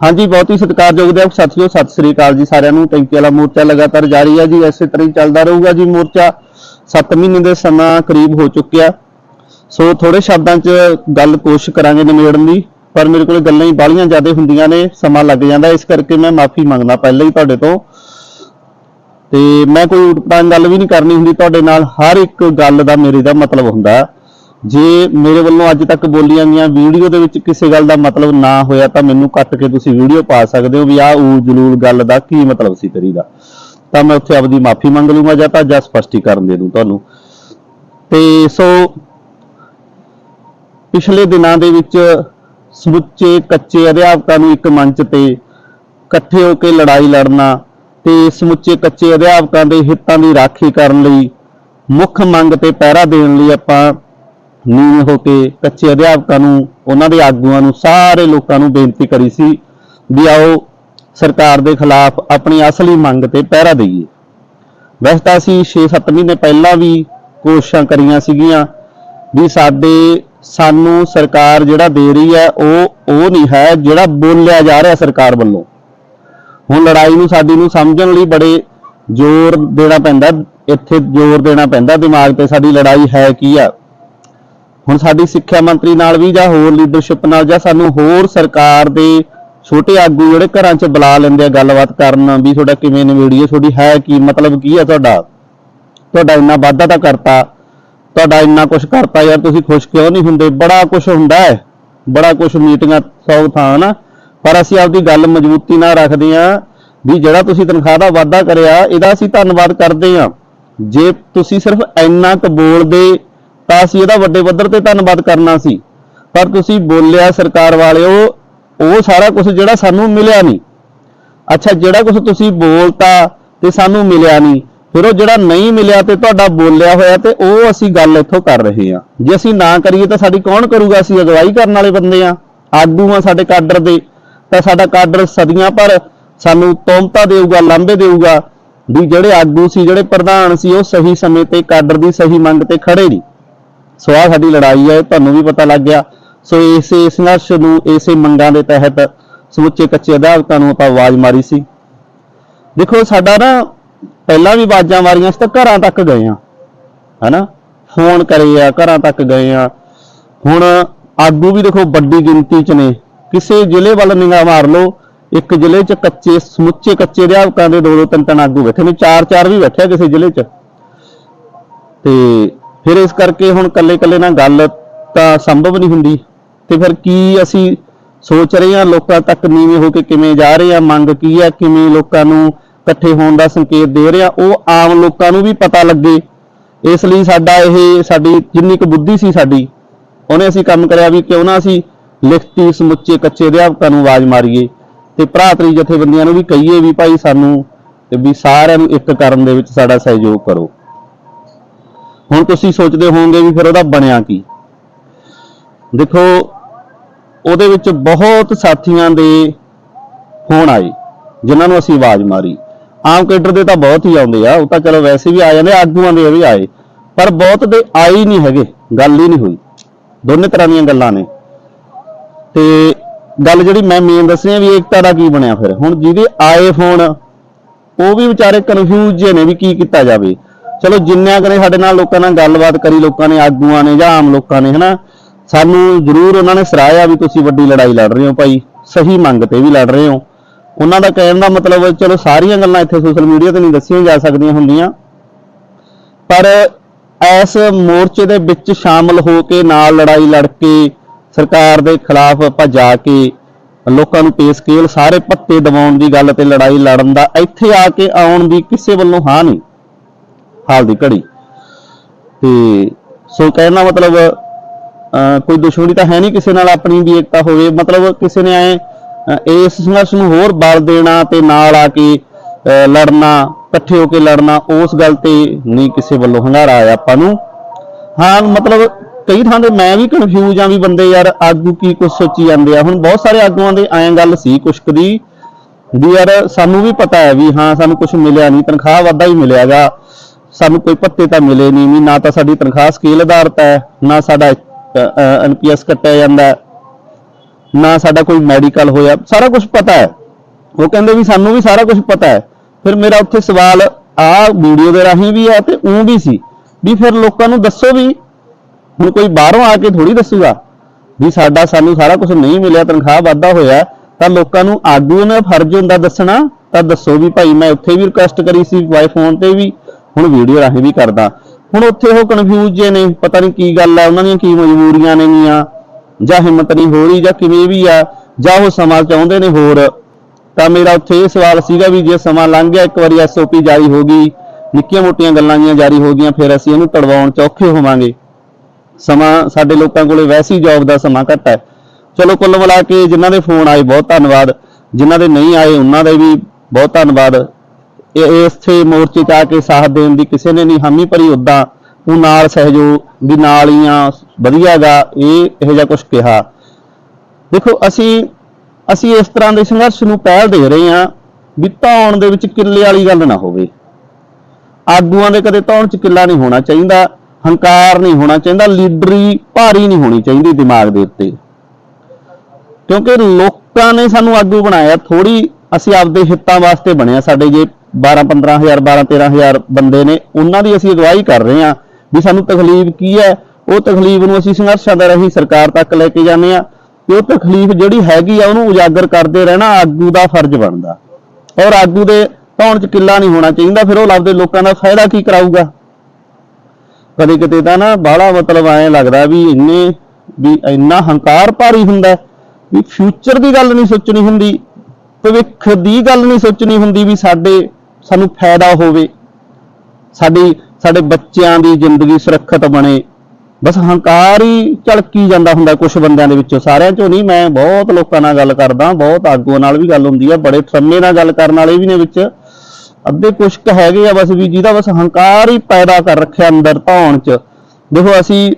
ਹਾਂਜੀ, ਬਹੁਤ ਹੀ ਸਤਿਕਾਰਯੋਗ ਦੇ ਸਾਥੀਓ ਸਤਿ ਸ੍ਰੀ ਅਕਾਲ ਜੀ ਸਾਰਿਆਂ ਨੂੰ। ਟੈਂਕੀ ਵਾਲਾ ਮੋਰਚਾ ਲਗਾਤਾਰ ਜਾਰੀ ਹੈ ਜੀ। ਇਸੇ ਤਰ੍ਹਾਂ ਹੀ ਚੱਲਦਾ ਰਹੂਗਾ ਜੀ ਮੋਰਚਾ। 7 ਮਹੀਨੇ ਦੇ ਸਮਾਂ ਕਰੀਬ ਹੋ ਚੁੱਕਿਆ। ਸੋ ਥੋੜੇ ਸ਼ਬਦਾਂ 'ਚ ਗੱਲ ਕੋਸ਼ਿਸ਼ ਕਰਾਂਗੇ ਨਿਬੇੜਨ ਦੀ। ਪਰ ਮੇਰੇ ਕੋਲ ਗੱਲਾਂ ਹੀ ਬਾਲੀਆਂ ਜ਼ਿਆਦਾ ਹੁੰਦੀਆਂ ਨੇ। ਸਮਾਂ ਲੱਗ ਜਾਂਦਾ। ਇਸ ਕਰਕੇ ਮੈਂ ਮਾਫੀ ਮੰਗਦਾ ਪਹਿਲਾਂ ਹੀ ਤੁਹਾਡੇ ਤੋਂ। ਤੇ ਮੈਂ ਕੋਈ ਉਟਪਟਾਂਗ ਗੱਲ ਵੀ ਨਹੀਂ ਕਰਨੀ ਹੁੰਦੀ। ਤੁਹਾਡੇ ਨਾਲ ਹਰ ਇੱਕ ਗੱਲ ਦਾ ਮੇਰੇ ਦਾ ਮਤਲਬ ਹੁੰਦਾ। ਜੇ ਮੇਰੇ ਵੱਲੋਂ ਅੱਜ ਤੱਕ ਬੋਲੀਆਂ ਗਈਆਂ ਵੀਡੀਓ ਦੇ ਵਿੱਚ ਕਿਸੇ ਗੱਲ ਦਾ ਮਤਲਬ ਨਾ ਹੋਇਆ ਤਾਂ ਮੈਨੂੰ ਕੱਟ ਕੇ ਤੁਸੀਂ ਵੀਡੀਓ ਪਾ ਸਕਦੇ ਹੋ ਵੀ ਆਹ ਊ ਜਲੂਲ ਗੱਲ ਦਾ ਕੀ ਮਤਲਬ ਸੀ ਤੇਰੀ ਦਾ। ਤਾਂ ਮੈਂ ਉੱਥੇ ਆਪਦੀ ਮਾਫੀ ਮੰਗ ਲੂੰਗਾ ਜਾਂ ਤਾਂ ਜਾਂ ਸਪਸ਼ਟੀਕਰਨ ਦੇ ਦੂੰ ਤੁਹਾਨੂੰ। ਤੇ ਸੋ ਪਿਛਲੇ ਦਿਨਾਂ ਦੇ ਵਿੱਚ ਸਮੁੱਚੇ ਕੱਚੇ ਅਧਿਆਪਕਾਂ ਨੂੰ ਇੱਕ ਮੰਚ ਤੇ ਇਕੱਠੇ ਹੋ ਕੇ ਲੜਾਈ ਲੜਨਾ ਤੇ ਸਮੁੱਚੇ ਕੱਚੇ ਅਧਿਆਪਕਾਂ ਦੇ ਹਿੱਤਾਂ ਦੀ ਰਾਖੀ ਕਰਨ ਲਈ ਮੁੱਖ ਮੰਗ ਤੇ ਪਹਿਰਾ ਦੇਣ ਲਈ ਆਪਾਂ ਨੀਵੇਂ ਹੋ ਕੇ ਕੱਚੇ ਅਧਿਆਪਕਾਂ ਨੂੰ, ਉਹਨਾਂ ਦੇ ਆਗੂਆਂ ਨੂੰ, ਸਾਰੇ ਲੋਕਾਂ ਨੂੰ ਬੇਨਤੀ ਕਰੀ ਸੀ ਵੀ ਆਓ ਸਰਕਾਰ ਦੇ ਖਿਲਾਫ ਆਪਣੀ ਅਸਲੀ ਮੰਗ ਤੇ ਪਹਿਰਾ ਦਈਏ। ਵੈਸੇ ਤਾਂ ਅਸੀਂ 6-7 ਮਹੀਨੇ ਪਹਿਲਾਂ ਵੀ ਕੋਸ਼ਿਸ਼ਾਂ ਕਰੀਆਂ ਸੀਗੀਆਂ ਵੀ ਸਾਡੇ, ਸਾਨੂੰ ਸਰਕਾਰ ਜਿਹੜਾ ਦੇ ਰਹੀ ਹੈ, ਉਹ ਉਹ ਨਹੀਂ ਹੈ ਜਿਹੜਾ ਬੋਲਿਆ ਜਾ ਰਿਹਾ ਸਰਕਾਰ ਵੱਲੋਂ। ਹੁਣ ਲੜਾਈ ਨੂੰ, ਸਾਡੀ ਨੂੰ ਸਮਝਣ ਲਈ ਬੜੇ ਜ਼ੋਰ ਦੇਣਾ ਪੈਂਦਾ, ਇੱਥੇ ਜ਼ੋਰ ਦੇਣਾ ਪੈਂਦਾ, ਦਿਮਾਗ ਤੇ ਸਾਡੀ ਲੜਾਈ ਹੈ ਕੀ ਆ। ਹੁਣ ਸਾਡੀ ਸਿੱਖਿਆ ਮੰਤਰੀ ਨਾਲ ਵੀ ਜਾਂ ਹੋਰ ਲੀਡਰਸ਼ਿਪ ਨਾਲ ਜਾਂ ਸਾਨੂੰ ਹੋਰ ਸਰਕਾਰ ਦੇ ਛੋਟੇ ਆਗੂ ਜਿਹੜੇ ਘਰਾਂ 'ਚ ਬੁਲਾ ਲੈਂਦੇ ਆ ਗੱਲਬਾਤ ਕਰਨ ਵੀ ਤੁਹਾਡਾ ਕਿਵੇਂ ਨਿਬੇੜੀਏ ਤੁਹਾਡੀ ਹੈ ਕੀ, ਮਤਲਬ ਕੀ ਹੈ ਤੁਹਾਡਾ? ਤੁਹਾਡਾ ਇੰਨਾ ਵਾਧਾ ਤਾਂ ਕਰਤਾ, ਤੁਹਾਡਾ ਇੰਨਾ ਕੁਝ ਕਰਤਾ ਯਾਰ, ਤੁਸੀਂ ਖੁਸ਼ ਕਿਉਂ ਨਹੀਂ ਹੁੰਦੇ? ਬੜਾ ਕੁਝ ਹੁੰਦਾ ਹੈ, ਬੜਾ ਕੁਝ ਮੀਟਿੰਗਾਂ ਸੌ ਥਾਂ ਨਾ, ਪਰ ਅਸੀਂ ਆਪਦੀ ਗੱਲ ਮਜ਼ਬੂਤੀ ਨਾਲ ਰੱਖਦੇ ਆ ਵੀ ਜਿਹੜਾ ਤੁਸੀਂ ਤਨਖਾਹ ਦਾ ਵਾਧਾ ਕਰਿਆ, ਇਹਦਾ ਅਸੀਂ ਧੰਨਵਾਦ ਕਰਦੇ ਆ ਜੇ ਤੁਸੀਂ ਸਿਰਫ ਇੰਨਾ ਕੁ ਬੋਲਦੇ ਤਾਂ ਅਸੀਂ ਇਹਦਾ ਵੱਡੇ ਪੱਧਰ ਤੇ ਧੰਨਵਾਦ ਕਰਨਾ ਸੀ। ਪਰ ਤੁਸੀਂ ਬੋਲਿਆ ਸਰਕਾਰ ਵਾਲਿਓ, ਉਹ ਸਾਰਾ ਕੁਝ ਜਿਹੜਾ ਸਾਨੂੰ ਮਿਲਿਆ ਨਹੀਂ। ਅੱਛਾ, ਜਿਹੜਾ ਕੁਝ ਤੁਸੀਂ ਬੋਲਤਾ ਤੇ ਸਾਨੂੰ ਮਿਲਿਆ ਨਹੀਂ, ਫਿਰ ਉਹ ਜਿਹੜਾ ਨਹੀਂ ਮਿਲਿਆ ਤੇ ਤੁਹਾਡਾ ਬੋਲਿਆ ਹੋਇਆ ਤੇ ਉਹ ਅਸੀਂ ਗੱਲ ਇੱਥੋਂ ਕਰ ਰਹੇ ਹਾਂ। ਜੇ ਅਸੀਂ ਨਾ ਕਰੀਏ ਤਾਂ ਸਾਡੀ ਕੌਣ ਕਰੂਗਾ? ਅਸੀਂ ਅਗਵਾਈ ਕਰਨ ਵਾਲੇ ਬੰਦੇ ਆ ਆਗੂ ਆ ਸਾਡੇ ਕਾਡਰ ਦੇ। ਤਾਂ ਸਾਡਾ ਕਾਡਰ ਸਦੀਆਂ ਪਰ ਸਾਨੂੰ ਤੋਮਤਾ ਦੇਊਗਾ, ਲਾਂਭੇ ਦੇਊਗਾ ਵੀ ਜਿਹੜੇ ਆਗੂ ਸੀ, ਜਿਹੜੇ ਪ੍ਰਧਾਨ ਸੀ, ਉਹ ਸਹੀ ਸਮੇਂ ਤੇ, ਕਾਡਰ ਦੀ ਸਹੀ ਮੰਗ ਤੇ ਖੜੇ ਨਹੀਂ। ਸੋ ਆਹ ਸਾਡੀ ਲੜਾਈ ਹੈ ਤੁਹਾਨੂੰ ਵੀ ਪਤਾ ਲੱਗ ਗਿਆ। ਸੋ ਇਸੇ ਸੰਘਰਸ਼ ਨੂੰ ਇਸੇ ਮੰਗਾਂ ਦੇ ਤਹਿਤ ਸਮੁੱਚੇ ਕੱਚੇ ਅਧਿਆਪਕਾਂ ਨੂੰ ਆਪਾਂ ਆਵਾਜ਼ ਮਾਰੀ ਸੀ। ਦੇਖੋ, ਸਾਡਾ ਨਾ ਪਹਿਲਾਂ ਵੀ ਆਵਾਜ਼ਾਂ ਮਾਰੀਆਂ ਸੀ ਤਾਂ ਘਰਾਂ ਤੱਕ ਗਏ ਆ ਹਨਾ? ਫੋਨ ਕਰੇ ਆ, ਘਰਾਂ ਤੱਕ ਗਏ ਆ ਹੁਣ ਆਗੂ ਵੀ ਦੇਖੋ, ਵੱਡੀ ਗਿਣਤੀ ਚ ਨੇ। ਕਿਸੇ ਜ਼ਿਲ੍ਹੇ ਵੱਲ ਨਿਗਾਹ ਮਾਰ ਲਓ, ਇੱਕ ਜ਼ਿਲ੍ਹੇ ਚ ਕੱਚੇ, ਸਮੁੱਚੇ ਕੱਚੇ ਅਧਿਆਪਕਾਂ ਦੇ ਦੋ ਦੋ ਤਿੰਨ ਤਿੰਨ ਆਗੂ ਬੈਠੇ ਨੇ ਚਾਰ ਚਾਰ ਵੀ ਬੈਠੇ ਆ ਕਿਸੇ ਜ਼ਿਲ੍ਹੇ ਚ। ਤੇ ਫਿਰ ਇਸ ਕਰਕੇ ਹੁਣ ਕੱਲੇ ਕੱਲੇ ਨਾਲ ਗੱਲ ਤਾਂ ਸੰਭਵ ਨਹੀਂ ਹੁੰਦੀ। ਤੇ ਫਿਰ ਕੀ ਅਸੀਂ ਸੋਚ ਰਹੇ ਹਾਂ ਲੋਕਾਂ ਤੱਕ ਨੀਵੇਂ ਹੋ ਕੇ ਕਿਵੇਂ ਜਾ ਰਹੇ ਹਾਂ? ਮੰਗ ਕੀ ਹੈ? ਕਿਵੇਂ ਲੋਕਾਂ ਨੂੰ ਇਕੱਠੇ ਹੋਣ ਦਾ ਸੰਕੇਤ ਦੇ ਰਹੇ ਹਾਂ? ਉਹ ਆਮ ਲੋਕਾਂ ਨੂੰ ਵੀ ਪਤਾ ਲੱਗੇ। ਇਸ ਲਈ ਸਾਡਾ ਇਹ, ਸਾਡੀ ਜਿੰਨੀ ਕੁ ਬੁੱਧੀ ਸੀ ਸਾਡੀ, ਉਹਨੇ ਅਸੀਂ ਕੰਮ ਕਰਿਆ ਵੀ ਕਿਉਂ ਨਾ ਅਸੀਂ ਲਿਖਤੀ, ਸਮੁੱਚੇ, ਕੱਚੇ ਅਧਿਆਪਕਾਂ ਨੂੰ ਆਵਾਜ਼ ਮਾਰੀਏ। ਤੇ ਭਰਾਤਰੀ ਜਥੇਬੰਦੀਆਂ ਨੂੰ ਵੀ ਕਹੀਏ ਵੀ ਭਾਈ ਸਾਨੂੰ ਤੇ ਵੀ ਸਾਰਿਆਂ ਨੂੰ ਇੱਕ ਕਰਨ ਦੇ ਵਿੱਚ ਸਾਡਾ ਸਹਿਯੋਗ ਕਰੋ। ਹੁਣ ਤੁਸੀਂ ਸੋਚਦੇ ਹੋਵੋਗੇ ਵੀ ਫਿਰ ਉਹਦਾ ਬਣਿਆ ਕੀ? ਦੇਖੋ, ਉਹਦੇ ਵਿੱਚ ਬਹੁਤ ਸਾਥੀਆਂ ਦੇ ਫੋਨ ਆਏ, ਜਿਨ੍ਹਾਂ ਨੂੰ ਅਸੀਂ ਆਵਾਜ਼ ਮਾਰੀ। ਆਮ ਕੇਡਰ ਦੇ ਤਾਂ ਬਹੁਤ ਹੀ ਆਉਂਦੇ ਆ, ਉਹ ਤਾਂ ਚਲੋ ਵੈਸੇ ਵੀ ਆ ਜਾਂਦੇ, ਆਗੂਆਂ ਦੇ ਵੀ ਆਏ। ਪਰ ਬਹੁਤ ਦੇ ਆਏ ਨਹੀਂ ਹੈਗੇ, ਗੱਲ ਹੀ ਨਹੀਂ ਹੋਈ। ਦੋਨੇ ਤਰ੍ਹਾਂ ਦੀਆਂ ਗੱਲਾਂ ਨੇ। ਤੇ ਗੱਲ ਜਿਹੜੀ ਮੈਂ ਮੇਨ ਦੱਸਣੀ ਆ ਵੀ ਏਕਤਾ ਦਾ ਕੀ ਬਣਿਆ ਫਿਰ? ਹੁਣ ਜਿਹਦੇ ਆਏ ਫੋਨ, ਉਹ ਵੀ ਵਿਚਾਰੇ ਕਨਫਿਊਜ਼ ਜੇ ਨੇ ਵੀ ਕੀ ਕੀਤਾ ਜਾਵੇ। ਚਲੋ ਜਿੰਨਿਆਂ ਕਨੇ ਸਾਡੇ ਨਾਲ ਲੋਕਾਂ ਨਾਲ ਗੱਲਬਾਤ ਕਰੀ, ਲੋਕਾਂ ਨੇ ਆਗੂਆਂ ਨੇ ਜਾਂ ਆਮ ਲੋਕਾਂ ਨੇ, ਹਨਾ? ਸਾਨੂੰ ਜ਼ਰੂਰ ਉਹਨਾਂ ਨੇ ਸਰਾਹਿਆ ਵੀ ਤੁਸੀਂ ਵੱਡੀ ਲੜਾਈ ਲੜ ਰਹੇ ਹੋ ਭਾਈ, ਸਹੀ ਮੰਗ ਤੇ ਵੀ ਲੜ ਰਹੇ ਹੋ। ਉਹਨਾਂ ਦਾ ਕਹਿਣ ਦਾ ਮਤਲਬ ਚਲੋ ਸਾਰੀਆਂ ਗੱਲਾਂ ਇੱਥੇ ਸੋਸ਼ਲ ਮੀਡੀਆ ਤੇ ਨਹੀਂ ਦੱਸੀਆਂ ਜਾ ਸਕਦੀਆਂ ਹੁੰਦੀਆਂ। ਪਰ ਇਸ ਮੋਰਚੇ ਦੇ ਵਿੱਚ ਸ਼ਾਮਲ ਹੋ ਕੇ, ਨਾਲ ਲੜਾਈ ਲੜ ਕੇ, ਸਰਕਾਰ ਦੇ ਖਿਲਾਫ ਆਪਾਂ ਜਾ ਕੇ, ਲੋਕਾਂ ਨੂੰ ਪੇ ਸਕੇਲ ਸਾਰੇ ਪੱਤੇ ਦਬਾਉਣ ਦੀ ਗੱਲ ਤੇ ਲੜਾਈ ਲੜਨ ਦਾ ਇੱਥੇ ਆ ਕੇ ਆਉਣ ਦੀ ਕਿਸੇ ਵੱਲੋਂ ਹਾਂ ਨਹੀਂ। ਹਾਲ ਦੀ ਘੜੀ। ਤੇ ਸੋ ਕਹਿਣ ਮਤਲਬ, ਅਹ, ਕੋਈ ਦੁਸ਼ਮਣੀ ਤਾਂ ਹੈ ਨਹੀਂ ਕਿਸੇ ਨਾਲ ਆਪਣੀ ਵੀ ਏਕਤਾ ਹੋਵੇ। ਮਤਲਬ ਕਿਸੇ ਨੇ ਐ ਇਸ ਸੰਘਰਸ਼ ਨੂੰ ਹੋਰ ਬਲ ਦੇਣਾ ਤੇ ਨਾਲ ਆ ਕੇ, ਅਹ, ਲੜਨਾ, ਇਕੱਠੇ ਹੋ ਕੇ ਲੜਨਾ, ਉਸ ਗੱਲ ਤੇ ਨਹੀਂ ਕਿਸੇ ਵੱਲੋਂ ਹੰਗਾਰਾ ਆਇਆ ਆਪਾਂ ਨੂੰ। ਹਾਂ, ਮਤਲਬ ਕਈ ਥਾਂ ਤੇ ਮੈਂ ਵੀ ਕਨਫਿਊਜ਼ ਆ ਵੀ ਬੰਦੇ ਯਾਰ ਆਗੂ ਕੀ ਕੁਝ ਸੋਚੀ ਜਾਂਦੇ ਆ। ਹੁਣ ਬਹੁਤ ਸਾਰੇ ਆਗੂਆਂ ਦੇ ਐਂ ਗੱਲ ਸੀ ਕੁਸ਼ਕ ਦੀ, ਵੀ ਯਾਰ ਸਾਨੂੰ ਵੀ ਪਤਾ ਹੈ ਵੀ ਹਾਂ, ਸਾਨੂੰ ਕੁਝ ਮਿਲਿਆ ਨਹੀਂ, ਤਨਖਾਹ ਵਾਧਾ ਹੀ ਮਿਲਿਆਗਾ ਸਾਨੂੰ ਕੋਈ ਭੱਤੇ ਤਾਂ ਮਿਲੇ ਨਹੀਂ ਵੀ ਨਾ ਤਾਂ ਸਾਡੀ ਤਨਖਾਹ ਸਕੇਲ ਆਧਾਰਿਤ ਹੈ, ਨਾ ਸਾਡਾ ਐਨਪੀਐਸ ਕੱਟਿਆ ਜਾਂਦਾ ਨਾ ਸਾਡਾ ਕੋਈ ਮੈਡੀਕਲ ਹੋਇਆ, ਸਾਰਾ ਕੁਝ ਪਤਾ ਹੈ। ਉਹ ਕਹਿੰਦੇ ਵੀ ਸਾਨੂੰ ਵੀ ਸਾਰਾ ਕੁਝ ਪਤਾ ਹੈ। ਫਿਰ ਮੇਰਾ ਉੱਥੇ ਸਵਾਲ ਆ ਵੀਡੀਓ ਦੇ ਰਾਹੀਂ ਵੀ ਹੈ ਤੇ ਉਹ ਵੀ ਸੀ, ਵੀ ਫਿਰ ਲੋਕਾਂ ਨੂੰ ਦੱਸੋ ਵੀ, ਹੁਣ ਕੋਈ ਬਾਹਰੋਂ ਆ ਕੇ ਥੋੜੀ ਦੱਸੂਗਾ, ਵੀ ਸਾਡਾ ਸਾਨੂੰ ਸਾਰਾ ਕੁਝ ਨਹੀਂ ਮਿਲਿਆ, ਤਨਖਾਹ ਵਾਧਾ ਹੋਇਆ ਤਾਂ ਲੋਕਾਂ ਨੂੰ ਆਗੂ ਨੇ ਫਰਜ਼ ਹੁੰਦਾ ਦੱਸਣਾ, ਤਾਂ ਦੱਸੋ ਵੀ ਭਾਈ ਮੈਂ ਉੱਥੇ ਵੀ ਰਿਕੁਐਸਟ ਕਰੀ ਸੀ ਵਾਈ ਫੋਨ ਤੇ ਵੀ ਹੁਣ ਵੀਡੀਓ ਰਾਹੀਂ ਵੀ ਕਰਦਾ। ਹੁਣ ਉੱਥੇ ਉਹ ਕਨਫਿਊਜ਼ ਜੇ ਨੇ, ਪਤਾ ਨਹੀਂ ਕੀ ਗੱਲ ਆ, ਉਹਨਾਂ ਦੀਆਂ ਕੀ ਮਜਬੂਰੀਆਂ ਨੇਗੀਆਂ ਜਾਂ ਹਿੰਮਤ ਨਹੀਂ ਹੋ ਰਹੀ, ਜਾਂ ਕਿਵੇਂ ਵੀ ਆ, ਜਾਂ ਉਹ ਸਮਾਂ ਚਾਹੁੰਦੇ ਨੇ ਹੋਰ। ਤਾਂ ਮੇਰਾ ਉੱਥੇ ਇਹ ਸਵਾਲ ਸੀਗਾ ਵੀ ਜੇ ਸਮਾਂ ਲੰਘ ਗਿਆ, ਇੱਕ ਵਾਰੀ ਐਸਓਪੀ ਜਾਰੀ ਹੋ ਗਈ, ਨਿੱਕੀਆਂ ਮੋਟੀਆਂ ਗੱਲਾਂ ਜੀਆਂ ਜਾਰੀ ਹੋ ਗਈਆਂ, ਫਿਰ ਅਸੀਂ ਇਹਨੂੰ ਤੜਵਾਉਣ ਚ ਔਖੇ ਹੋਵਾਂਗੇ। ਸਮਾਂ ਸਾਡੇ ਲੋਕਾਂ ਕੋਲੇ ਵੈਸੀ ਜੌਬ ਦਾ ਸਮਾਂ ਘੱਟ ਹੈ। ਚਲੋ ਕੁੱਲ ਮਿਲਾ ਕੇ ਜਿਨ੍ਹਾਂ ਦੇ ਫੋਨ ਆਏ, ਬਹੁਤ ਧੰਨਵਾਦ। ਜਿਨ੍ਹਾਂ ਦੇ ਨਹੀਂ ਆਏ, ਉਹਨਾਂ ਦਾ ਵੀ ਬਹੁਤ ਧੰਨਵਾਦ। ਇਹ ਇਸੇ ਮੋਰਚੇ 'ਚ ਆ ਕੇ ਸਾਥ ਦੇਣ ਦੀ ਕਿਸੇ ਨੇ ਨਹੀਂ ਹਾਮੀ ਭਰੀ ਉਦਾਂ ਉਹ ਨਾਲ ਸਹਿਯੋਗ ਵੀ ਨਾਲ ਹੀ ਆ ਵਧੀਆਗਾ ਇਹ ਇਹੋ ਜਿਹਾ ਕੁਝ ਕਿਹਾ। ਦੇਖੋ, ਅਸੀਂ ਅਸੀਂ ਇਸ ਤਰ੍ਹਾਂ ਦੇ ਸੰਘਰਸ਼ ਨੂੰ ਪਹਿਲ ਦੇ ਰਹੇ ਹਾਂ ਵੀ ਧੌਣ ਦੇ ਵਿੱਚ ਕਿੱਲੇ ਵਾਲੀ ਗੱਲ ਨਾ ਹੋਵੇ। ਆਗੂਆਂ ਦੇ ਕਦੇ ਧੌਣ 'ਚ ਕਿੱਲਾ ਨਹੀਂ ਹੋਣਾ ਚਾਹੀਦਾ, ਹੰਕਾਰ ਨਹੀਂ ਹੋਣਾ ਚਾਹੀਦਾ, ਲੀਡਰੀ ਭਾਰੀ ਨਹੀਂ ਹੋਣੀ ਚਾਹੀਦੀ ਦਿਮਾਗ ਦੇ ਉੱਤੇ। ਕਿਉਂਕਿ ਲੋਕਾਂ ਨੇ ਸਾਨੂੰ ਆਗੂ ਬਣਾਇਆ ਥੋੜੀ ਅਸੀਂ ਆਪਦੇ ਹਿੱਤਾਂ ਵਾਸਤੇ ਬਣਿਆ ਸਾਡੇ ਜੇ। 12 15000 12 13000 ਬੰਦੇ ਨੇ, ਉਹਨਾਂ ਦੀ ਅਸੀਂ ਅਗਵਾਈ ਕਰ ਰਹੇ ਹਾਂ ਵੀ ਸਾਨੂੰ ਤਕਲੀਫ ਕੀ ਹੈ। ਉਹ ਤਕਲੀਫ ਨੂੰ ਅਸੀਂ ਸੰਘਰਸ਼ਾਂ ਦਾ ਰਹੀ ਸਰਕਾਰ ਤੱਕ ਲੈ ਕੇ ਜਾਂਦੇ ਆ ਤੇ ਉਹ ਤਕਲੀਫ ਜਿਹੜੀ ਹੈਗੀ ਆ, ਉਹਨੂੰ ਉਜਾਗਰ ਕਰਦੇ ਰਹਿਣਾ ਆਗੂ ਦਾ ਫਰਜ਼ ਬਣਦਾ। ਔਰ ਆਗੂ ਦੇ ਧੌਣ 'ਚ ਕਿੱਲਾ ਨਹੀਂ ਹੋਣਾ ਚਾਹੀਦਾ, ਫਿਰ ਉਹ ਲੱਭਦੇ ਲੋਕਾਂ ਦਾ ਫਾਇਦਾ ਕੀ ਕਰਾਊਗਾ? ਕਦੇ ਕਿਤੇ ਤਾਂ ਨਾ ਬਾਹਲਾ ਮਤਲਬ ਐਂ ਲੱਗਦਾ ਵੀ ਇੰਨੇ, ਵੀ ਇੰਨਾ ਹੰਕਾਰ ਭਾਰੀ ਹੁੰਦਾ ਵੀ ਫਿਊਚਰ ਦੀ ਗੱਲ ਨਹੀਂ ਸੋਚਣੀ ਹੁੰਦੀ, ਭਵਿੱਖ ਦੀ ਗੱਲ ਨਹੀਂ ਸੋਚਣੀ ਹੁੰਦੀ ਵੀ ਸਾਡੇ ਸਾਨੂੰ ਫਾਇਦਾ ਹੋਵੇ, ਸਾਡੀ, ਸਾਡੇ ਬੱਚਿਆਂ ਦੀ ਜ਼ਿੰਦਗੀ ਸੁਰੱਖਿਅਤ ਬਣੇ। ਬਸ ਹੰਕਾਰ ਹੀ ਝਲਕੀ ਜਾਂਦਾ ਹੁੰਦਾ ਕੁਝ ਬੰਦਿਆਂ ਦੇ ਵਿੱਚੋਂ। ਸਾਰਿਆਂ ਚੋਂ ਨਹੀਂ, ਮੈਂ ਬਹੁਤ ਲੋਕਾਂ ਨਾਲ ਗੱਲ ਕਰਦਾ, ਬਹੁਤ ਆਗੂਆਂ ਨਾਲ ਵੀ ਗੱਲ ਹੁੰਦੀ ਆ, ਬੜੇ ਠਰਮੇ ਨਾਲ ਗੱਲ ਕਰਨ ਵਾਲੇ ਵੀ ਨੇ ਵਿੱਚ। ਅੱਧੇ ਕੁਛ ਕੁ ਹੈਗੇ ਆ ਬਸ ਵੀ ਜਿਹਦਾ ਬਸ ਹੰਕਾਰ ਹੀ ਪੈਦਾ ਕਰ ਰੱਖਿਆ ਅੰਦਰ ਧੌਣ ਚ। ਦੇਖੋ ਅਸੀਂ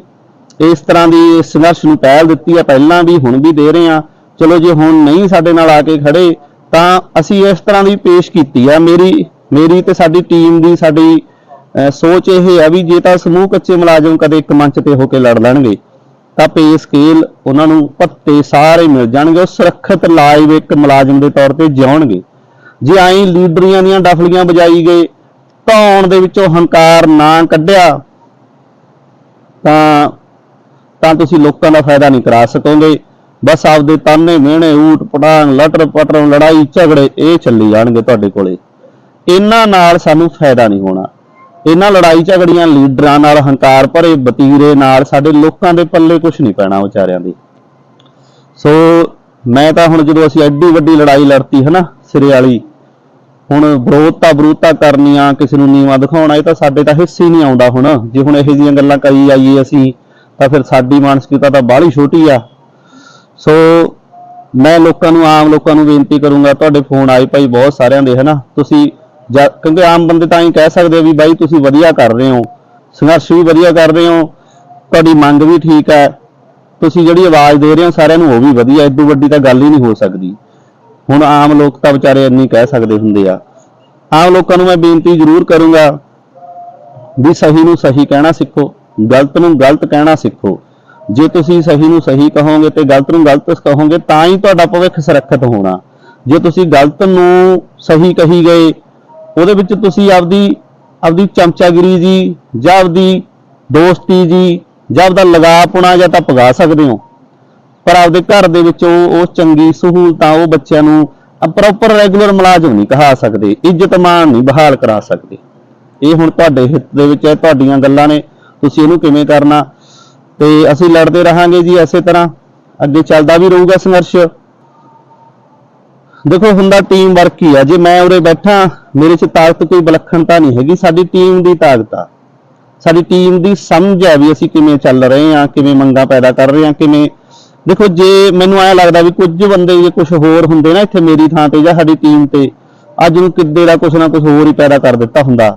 ਇਸ ਤਰ੍ਹਾਂ ਦੀ ਸੰਘਰਸ਼ ਨੂੰ ਪਹਿਲ ਦਿੱਤੀ ਆ, ਪਹਿਲਾਂ ਵੀ ਹੁਣ ਵੀ ਦੇ ਰਹੇ ਆ। ਚਲੋ ਜੇ ਹੁਣ ਨਹੀਂ ਸਾਡੇ ਨਾਲ ਆ ਕੇ ਖੜੇ, ਤਾਂ ਅਸੀਂ ਇਸ ਤਰ੍ਹਾਂ ਦੀ ਪੇਸ਼ ਕੀਤੀ ਆ। ਮੇਰੀ ਮੇਰੀ ਤੇ ਸਾਡੀ ਟੀਮ ਦੀ ਸਾਡੀ ਅਹ, ਸੋਚ ਇਹ ਆ ਵੀ ਜੇ ਤਾਂ ਸਮੂਹ ਕੱਚੇ ਮੁਲਾਜ਼ਮ ਕਦੇ ਇੱਕ ਮੰਚ ਤੇ ਹੋ ਕੇ ਲੜ ਲੈਣਗੇ ਤਾਂ ਪੇ ਸਕੇਲ ਉਹਨਾਂ ਨੂੰ ਭੱਤੇ ਸਾਰੇ ਮਿਲ ਜਾਣਗੇ ਉਹ ਸੁਰੱਖਿਅਤ ਲਾਈਵ ਇੱਕ ਮੁਲਾਜ਼ਮ ਦੇ ਤੌਰ ਤੇ ਜਿਉਣਗੇ। ਜੇ ਆਈ ਲੀਡਰੀਆਂ ਦੀਆਂ ਡਫਲੀਆਂ ਵਜਾਈ ਗਏ ਧੌਣ ਦੇ ਵਿੱਚੋਂ ਹੰਕਾਰ ਨਾ ਕੱਢਿਆ ਤਾਂ ਤਾਂ ਤੁਸੀਂ ਲੋਕਾਂ ਦਾ ਫਾਇਦਾ ਨਹੀਂ ਕਰਾ ਸਕੋਗੇ। ਬਸ ਆਪਦੇ ਤਾਨੇ ਮਿਹਣੇ ਊਟ ਪਟਾਂਗ ਲਟਰ ਪਟਰ ਲੜਾਈ ਝਗੜੇ ਇਹ ਚੱਲੀ ਜਾਣਗੇ ਤੁਹਾਡੇ ਕੋਲੇ। ਇਹਨਾਂ ਨਾਲ ਸਾਨੂੰ ਫਾਇਦਾ ਨਹੀਂ ਹੋਣਾ। ਇਹਨਾਂ ਲੜਾਈ ਝਗੜੀਆਂ ਲੀਡਰਾਂ ਨਾਲ, ਹੰਕਾਰ ਭਰੇ ਬਤੀਰੇ ਨਾਲ, ਸਾਡੇ ਲੋਕਾਂ ਦੇ ਪੱਲੇ ਕੁਝ ਨਹੀਂ ਪੈਣਾ ਵਿਚਾਰਿਆਂ ਦੀ। ਸੋ ਮੈਂ ਤਾਂ ਹੁਣ ਜਦੋਂ ਅਸੀਂ ਐਡੀ ਵੱਡੀ ਲੜਾਈ ਲੜਤੀ ਹਨਾ, ਸਿਰੇ ਵਾਲੀ, ਹੁਣ ਵਿਰੋਧਤਾ ਵਿਰੋਧਤਾ ਕਰਨੀਆਂ, ਕਿਸੇ ਨੂੰ ਨੀਵਾ ਦਿਖਾਉਣਾ, ਇਹ ਤਾਂ ਸਾਡੇ ਤਾਂ ਹਿੱਸੇ ਨਹੀਂ ਆਉਂਦਾ ਹੁਣ। ਜੇ ਹੁਣ ਇਹੋ ਜਿਹੀਆਂ ਗੱਲਾਂ ਕਰੀ ਜਾਈਏ ਅਸੀਂ, ਤਾਂ ਫਿਰ ਸਾਡੀ ਮਾਨਸਿਕਤਾ ਤਾਂ ਬਾਹਲੀ ਛੋਟੀ ਆ। ਸੋ ਮੈਂ ਲੋਕਾਂ ਨੂੰ, ਆਮ ਲੋਕਾਂ ਨੂੰ ਬੇਨਤੀ ਕਰੂੰਗਾ, ਤੁਹਾਡੇ ਫੋਨ ਆਏ ਭਾਈ ਬਹੁਤ ਸਾਰਿਆਂ ਦੇ ਹਨਾ, ਤੁਸੀਂ ਕਿਉਂਕਿ ਆਮ ਬੰਦੇ ਤਾਂ ਹੀ ਕਹਿ ਸਕਦੇ ਵੀ ਬਾਈ ਤੁਸੀਂ ਵਧੀਆ ਕਰ ਰਹੇ ਹੋ, ਸੰਘਰਸ਼ ਵੀ ਵਧੀਆ ਕਰ ਰਹੇ ਹੋ, ਤੁਹਾਡੀ ਮੰਗ ਵੀ ਠੀਕ ਹੈ, ਤੁਸੀਂ ਜਿਹੜੀ ਆਵਾਜ਼ ਦੇ ਰਹੇ ਹੋ ਸਾਰਿਆਂ ਨੂੰ ਉਹ ਵੀ ਵਧੀਆ ਇਦੋਂ ਵੱਡੀ ਤਾਂ ਗੱਲ ਹੀ ਨਹੀਂ ਹੋ ਸਕਦੀ। ਹੁਣ ਆਮ ਲੋਕ ਤਾਂ ਵਿਚਾਰੇ ਇੰਨੀ ਕਹਿ ਸਕਦੇ ਹੁੰਦੇ ਆ। ਆਮ ਲੋਕਾਂ ਨੂੰ ਮੈਂ ਬੇਨਤੀ ਜ਼ਰੂਰ ਕਰੂੰਗਾ ਵੀ ਸਹੀ ਨੂੰ ਸਹੀ ਕਹਿਣਾ ਸਿੱਖੋ, ਗਲਤ ਨੂੰ ਗਲਤ ਕਹਿਣਾ ਸਿੱਖੋ। ਜੇ ਤੁਸੀਂ ਸਹੀ ਨੂੰ ਸਹੀ ਕਹੋਗੇ ਤੇ ਗਲਤ ਨੂੰ ਗਲਤ ਕਹੋਗੇ ਤਾਂ ਹੀ ਤੁਹਾਡਾ ਭਵਿੱਖ ਸੁਰੱਖਿਅਤ ਹੋਣਾ। ਜੇ ਤੁਸੀਂ ਗਲਤ ਨੂੰ ਸਹੀ ਕਹੀ ਗਏ ਉਹਦੇ ਵਿੱਚ ਤੁਸੀਂ ਆਪਦੀ ਆਪਦੀ ਚਮਚਾਗਿਰੀ ਜੀ, ਜਾਂ ਆਪਦੀ ਦੋਸਤੀ ਜੀ, ਜਾਂ ਆਪਦਾ ਲਗਾਪੁਣਾ ਜਾਂ ਤਾਂ ਪਗਾ ਸਕਦੇ ਹੋ। ਪਰ ਆਪਦੇ ਘਰ ਦੇ ਵਿੱਚ ਉਹ ਉਹ ਚੰਗੀ ਸਹੂਲਤਾਂ ਉਹ ਬੱਚਿਆਂ ਨੂੰ ਪ੍ਰੋਪਰ ਰੈਗੂਲਰ ਮੁਲਾਜ਼ਮ ਨਹੀਂ ਕਹਾ ਸਕਦੇ, ਇੱਜ਼ਤ ਮਾਣ ਨਹੀਂ ਬਹਾਲ ਕਰਾ ਸਕਦੇ। ਇਹ ਹੁਣ ਤੁਹਾਡੇ ਹਿੱਤ ਦੇ ਵਿੱਚ ਹੈ, ਤੁਹਾਡੀਆਂ ਗੱਲਾਂ ਨੇ, ਤੁਸੀਂ ਇਹਨੂੰ ਕਿਵੇਂ ਕਰਨਾ? ਤੇ ਅਸੀਂ ਲੜਦੇ ਰਹਾਂਗੇ ਜੀ ਐਸੇ ਤਰ੍ਹਾਂ। ਅੱਗੇ ਚੱਲਦਾ ਵੀ ਰਹੂਗਾ ਸੰਘਰਸ਼। ਦੇਖੋ ਹੁੰਦਾ ਟੀਮ ਵਰਕ ਹੀ ਆ, ਜੇ ਮੈਂ ਉਰੇ ਬੈਠਾ, ਮੇਰੇ 'ਚ ਤਾਕਤ ਕੋਈ ਵਿਲੱਖਣਤਾ ਨਹੀਂ ਹੈਗੀ, ਸਾਡੀ ਟੀਮ ਦੀ ਤਾਕਤ ਆ। ਸਾਡੀ ਟੀਮ ਦੀ ਸਮਝ ਆ ਵੀ ਅਸੀਂ ਕਿਵੇਂ ਚੱਲ ਰਹੇ ਹਾਂ ਕਿਵੇਂ ਮੰਗਾਂ ਪੈਦਾ ਕਰ ਰਹੇ ਹਾਂ ਕਿਵੇਂ ਦੇਖੋ ਜੇ ਮੈਨੂੰ ਐਂ ਲੱਗਦਾ ਵੀ ਕੁਝ ਬੰਦੇ ਜੇ ਕੁਝ ਹੋਰ ਹੁੰਦੇ ਨਾ ਇੱਥੇ ਮੇਰੀ ਥਾਂ ਤੇ ਜਾਂ ਸਾਡੀ ਟੀਮ ਤੇ, ਅੱਜ ਨੂੰ ਕਿੱਦੇ ਦਾ ਕੁਝ ਨਾ ਕੁਝ ਹੋਰ ਹੀ ਪੈਦਾ ਕਰ ਦਿੱਤਾ ਹੁੰਦਾ।